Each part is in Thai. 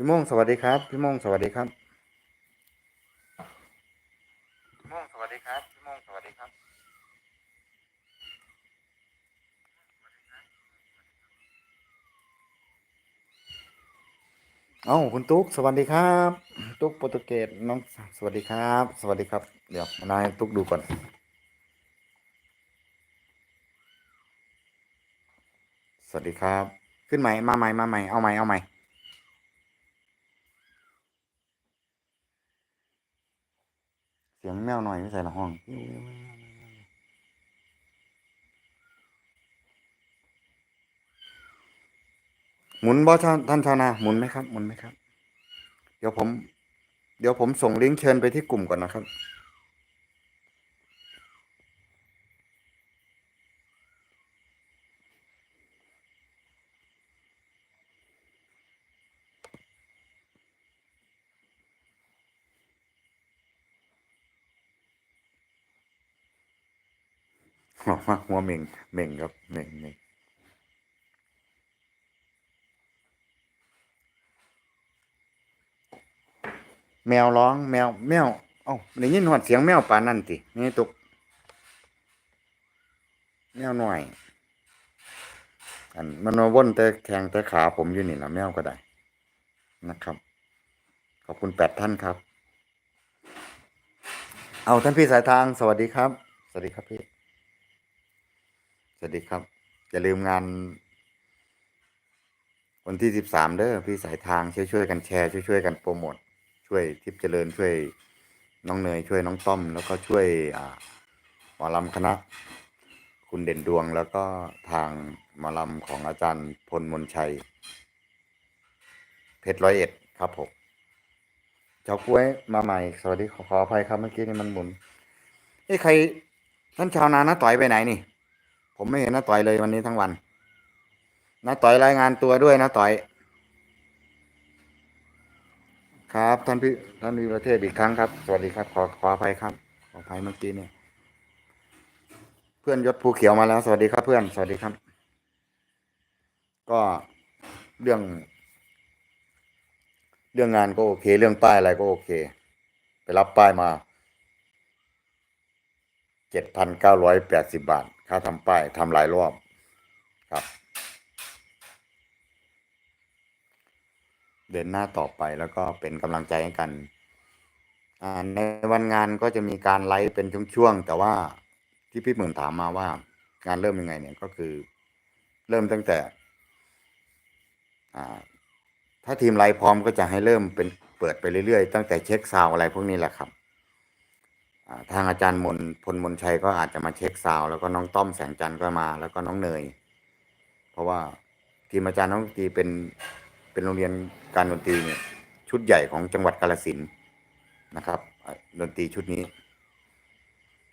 พี่โมงสวัสดีครับ พี่โมงสวัสดีครับพี่โมงสวัสดีครับพี่โมงสวัสดีครับเอ้าคุณตุ๊กสวัสดีครับ ตุ๊กโปรตุเกสน้องสวัสดีครับ สวัสดีครับ เดี๋ยวนายตุ๊กดูก่อนสวัสดีครับ ขึ้นใหม่มาใหม่มาใหม่เอาใหม่เอาใหม่ สียงแมวหน่อยไม่ใส่ละห้องหมุนบอท่านท่านชาวนาหมุนไหมครับ หมุนไหมครับ เดี๋ยวผม เดี๋ยวผมส่งลิงก์เชิญไปที่กลุ่มก่อนนะครับ หัวหัวเหม่งเหม่งครับเหม่งเหม่งแมวร้องแมวแมวเอ้าได้ยินหอดเสียงแมวป่านั่นตินี่ตกแมวหน่อย อันมันมาว่นแต่แข้งแต่ขาผมอยู่นี่ละแมวก็ได้ นะครับ ขอบคุณแปดท่านครับ เอาท่านพี่สายทางสวัสดีครับ สวัสดีครับพี่ สวัสดีครับ อย่าลืมงาน วันที่สิบสามเด้อพี่สายทางช่วยช่วยๆกันแชร์ช่วยช่วยๆกันโปรโมทช่วยทิพย์เจริญช่วยน้องเนยช่วยน้องต้อม แล้วก็ช่วยหมอลำคณะ คุณเด่นดวงแล้วก็ทางหมอลำของอาจารย์พลมนชัย เพชรร้อยเอ็ดครับผมเจ้ากล้วยมาใหม่ สวัสดีขอขออภัยครับเมื่อกี้นี่มันหมุนเอ้ใครท่านชาวนาน้าต่อยไปไหนนี่ ผมไม่เห็นน้าต่อยเลยวันนี้ทั้งวันน้าต่อยรายงานตัวด้วยน้าต่อย ครับ ท่านพี่ท่านวิประเทศอีกครั้งครับ สวัสดีครับ ขอขออภัยครับ ขออภัยเมื่อกี้เนี่ย เพื่อนยศภูเขียวมาแล้ว สวัสดีครับเพื่อน สวัสดีครับ ก็เรื่อง เรื่องงานก็โอเค เรื่องป้ายอะไรก็โอเค ไปรับป้ายมาเจ็ดพันเก้าร้อยแปดสิบบาท ค่าทำป้ายทำหลายรอบครับ เดินหน้าต่อไปแล้วก็เป็นกำลังใจให้กันในวันงานก็จะมีการไลฟ์เป็นช่วงๆแต่ว่าที่พี่หมื่นถามมาว่า งานเริ่มยังไงเนี่ยก็คือ เริ่มตั้งแต่ถ้าทีมไลฟ์พร้อมก็จะให้เริ่มเป็นเปิดไปเรื่อยๆ ตั้งแต่เช็คซาวอะไรพวกนี้แหละครับ ทางอาจารย์มนพลมนชัยก็อาจจะมาเช็คซาวแล้วก็น้องต้อมแสงจันทร์ก็มา แล้วก็น้องเนย เพราะว่าทีมอาจารย์น้องตีเป็นเป็นโรงเรียนการดนตรีเนี่ย ชุดใหญ่ของจังหวัดกาฬสินนะครับดนตรีชุดนี้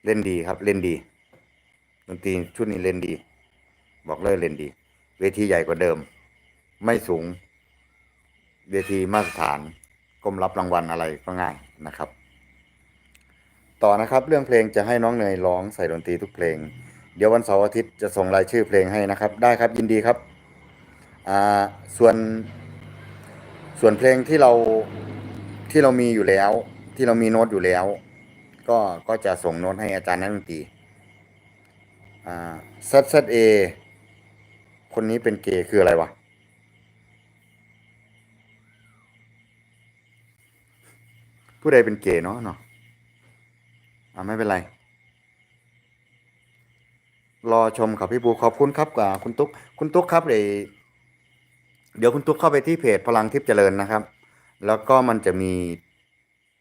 เล่นดีครับ เล่นดีดนตรีชุดนี้เล่นดี บอกเลยเล่นดี เวทีใหญ่กว่าเดิม ไม่สูง เวทีมาตรฐานก้มรับรางวัลอะไรก็ง่ายนะครับ ต่อนะครับ เรื่องเพลงจะให้น้องเนยร้องใส่ดนตรีทุกเพลง เดี๋ยววันเสาร์อาทิตย์จะส่งรายชื่อเพลงให้นะครับ ได้ครับยินดีครับอ่าส่วนส่วนเพลงที่เราที่เรามีอยู่แล้ว ที่เรามีโน้ตอยู่แล้ว ก็ก็จะส่งโน้ตให้อาจารย์นักดนตรีอ่า ZZA คนนี้เป็นเกย์คืออะไรวะผู้ใดเป็นเกย์เนาะเนาะ อ่าไม่เป็นไร รอชมครับพี่บูขอบคุณครับกับคุณตุ๊กคุณตุ๊กครับเดี๋ยวเดี๋ยวคุณตุ๊กเข้าไปที่เพจพลังทิพย์เจริญนะครับ แล้วก็มันจะมี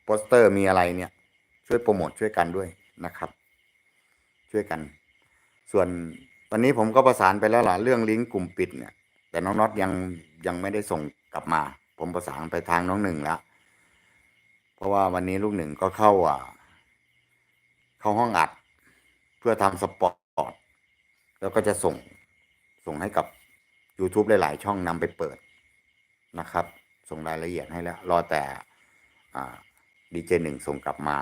โปสเตอร์มีอะไรเนี่ย ช่วยโปรโมทช่วยกันด้วยนะครับ ช่วยกัน ส่วนตอนนี้ผมก็ประสานไปแล้วล่ะเรื่องลิงก์กลุ่มปิดเนี่ย แต่น้องน็อตยังยังไม่ได้ส่งกลับมา ผมประสานไปทางน้องหนึ่งแล้วเพราะว่าวันนี้ลูกหนึ่งก็เข้าอ่า เข้าห้องอัด เพื่อทำสปอร์ต แล้วก็จะส่งส่งให้กับ YouTube หลาย ๆ ช่องนำไปเปิดนะครับ ส่งรายละเอียดให้แล้ว รอแต่ดีเจหนึ่งส่งกลับมา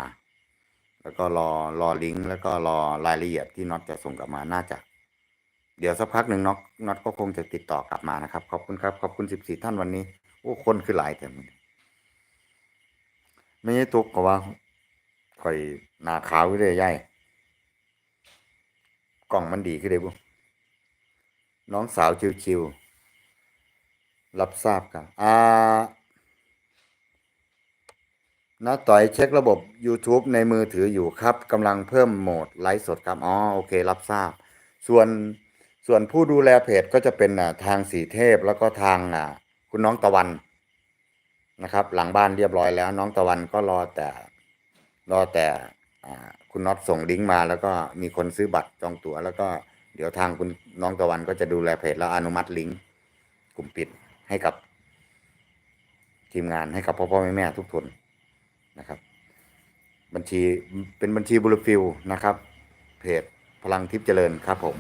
แล้วก็รอรอลิงก์แล้วก็รอรายละเอียดที่น็อตจะส่งกลับมาน่าจะ เดี๋ยวสักพักหนึ่งน็อตน็อตก็คงจะติดต่อกลับมานะครับ ขอบคุณครับขอบคุณ14ท่านวันนี้โอ้คนคือหลายแต่ไม่ใช่ทุกกว่า ข่อยหน้าขาวขึ้นเลยยายกล่องมันดีขึ้นเลยบุน้องสาวชิวๆรับทราบครับอ่านาต่อยเช็คระบบ YouTube ในมือถืออยู่ครับกำลังเพิ่มโหมดไลฟ์สดครับอ๋อโอเค รับทราบ ส่วนส่วนผู้ดูแลเพจก็จะเป็นทางสีเทพแล้วก็ทางคุณน้องตะวันนะครับ หลังบ้านเรียบร้อยแล้ว น้องตะวันก็รอแต่ รอแต่คุณน็อตส่งลิงก์มา แล้วก็มีคนซื้อบัตรจองตั๋วแล้วก็เดี๋ยวทางคุณน้องตะวันก็จะดูแลเพจแล้วอนุมัติลิงก์กลุ่มปิดให้กับทีมงานให้กับพ่อพ่อแม่แม่ทุกคนนะครับ บัญชีเป็นบัญชีบุรฟิลนะครับ เพจพลังทิพย์เจริญครับผม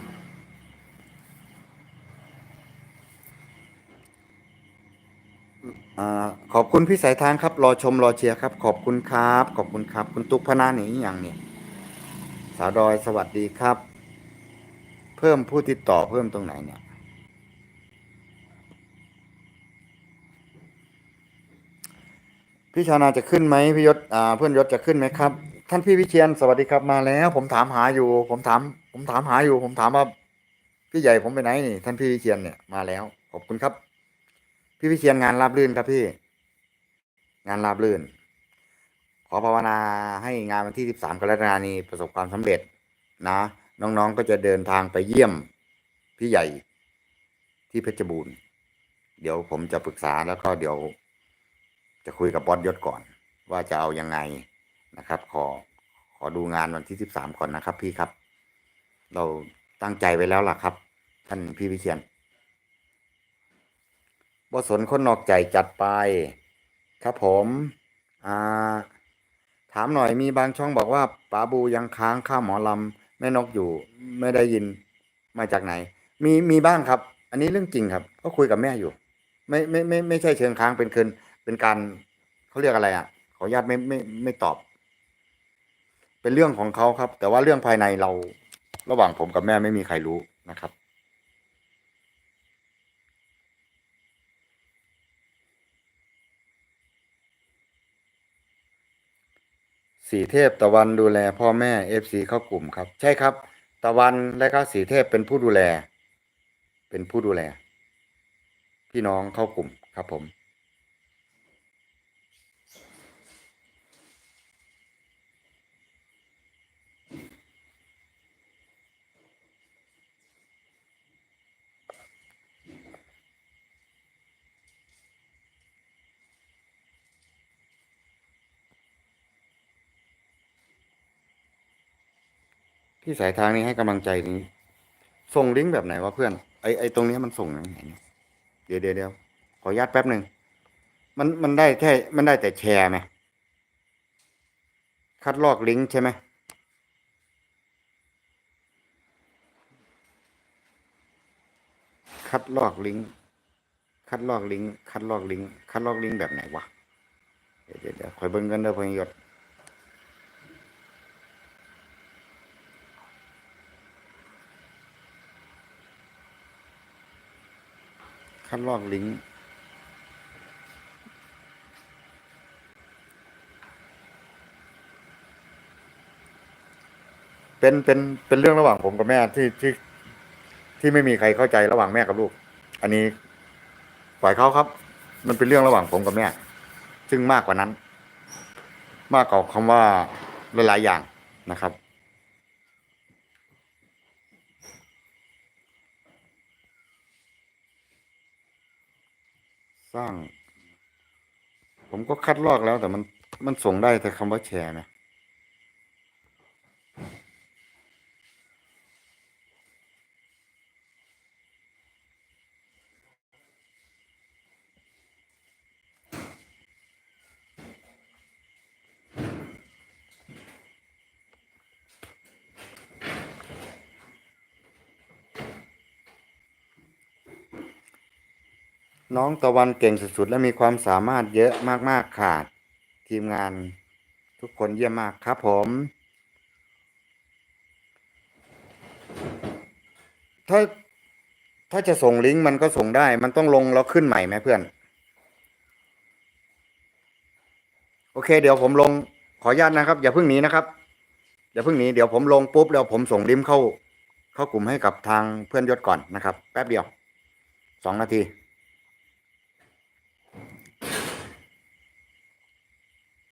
อ่าขอบคุณพี่สายทางครับ รอชมรอเชียร์ครับ ขอบคุณครับ ขอบคุณครับ คุณตุ๊กพนาหนีอย่างเนี่ย สาวดอยสวัสดีครับ เพิ่มผู้ติดต่อเพิ่มตรงไหนเนี่ยพี่ชาวนาจะขึ้นไหมพี่ยศอ่าเพื่อนยศจะขึ้นไหมครับ ท่านพี่วิเชียนสวัสดีครับมาแล้ว ผมถามหาอยู่ ผมถาม ผมถามหาอยู่ ผมถามว่าพี่ใหญ่ผมไปไหนนี่ท่านพี่วิเชียนเนี่ยมาแล้วขอบคุณครับ พี่วิเชียนงานราบรื่นครับพี่ งานราบรื่น ขอภาวนาให้งานวันที่ 13กรกฎาคมนี้ประสบความสำเร็จ นะ น้องๆก็จะเดินทางไปเยี่ยมพี่ใหญ่ที่เพชรบูรณ์ เดี๋ยวผมจะปรึกษาแล้วก็เดี๋ยว จะคุยกับบอสยศก่อน ว่าจะเอายังไงนะครับ ขอขอดูงานวันที่ 13 ก่อนนะครับ พี่ครับ เราตั้งใจไว้แล้วล่ะครับ ท่านพี่วิเชียน บสนคนนอกใจจัดไป ครับผมอ่าถามหน่อยมีบางช่องบอกว่าป๋าบูยังค้างค่าหมอลำแม่นกอยู่ไม่ได้ยินมาจากไหน มีมีบ้างครับ อันนี้เรื่องจริงครับ ก็คุยกับแม่อยู่ ไม่ไม่ไม่ไม่ใช่เชิงค้างเป็นคืนเป็นการเขาเรียกอะไรอะ ขออนุญาตไม่ไม่ไม่ตอบ เป็นเรื่องของเขาครับ แต่ว่าเรื่องภายในเรา ระหว่างผมกับแม่ไม่มีใครรู้นะครับ สีเทพตะวันดูแลพ่อแม่เอฟซีเข้ากลุ่มครับ ใช่ครับ ตะวันและก็สีเทพเป็นผู้ดูแล เป็นผู้ดูแล พี่น้องเข้ากลุ่มครับผม พี่สายทางนี้ให้กำลังใจนี้ ส่งลิงก์แบบไหนวะเพื่อนไอไอตรงนี้มันส่งยังไงเนี่ยเดี๋ยวเดี๋ยวเดี๋ยวขออนุญาตแป๊บหนึ่งมันมันได้แค่มันได้แต่แชร์ไหมคัดลอกลิงก์ใช่ไหมคัดลอกลิงก์คัดลอกลิงก์คัดลอกลิงก์คัดลอกลิงก์แบบไหนวะเดี๋ยวเดี๋ยวคอยเบิ่งกันเด้อพยศ คัดลอกลิงก์เป็นเป็นเป็นเรื่องระหว่างผมกับแม่ที่ที่ที่ไม่มีใครเข้าใจระหว่างแม่กับลูก อันนี้ปล่อยเขาครับ มันเป็นเรื่องระหว่างผมกับแม่ ซึ่งมากกว่านั้น มากกว่าคำว่าหลายๆอย่างนะครับ สร้าง ผมก็คัดลอกแล้วแต่มันมันส่งได้แต่คำว่าแชร์นะ น้องตะวันเก่งสุดๆ และมีความสามารถเยอะมากๆค่ะทีมงานทุกคนเยี่ยมมากครับผม ถ้าถ้าจะส่งลิงก์มันก็ส่งได้ มันต้องลงแล้วขึ้นใหม่ไหมเพื่อน โอเค เดี๋ยวผมลงขออนุญาตนะครับ อย่าเพิ่งหนีนะครับ อย่าเพิ่งหนีเดี๋ยวผมลงปุ๊บแล้วผมส่งลิมพ์เข้า เข้ากลุ่มให้กับทางเพื่อนยศก่อนนะครับ แป๊บเดียวสองนาที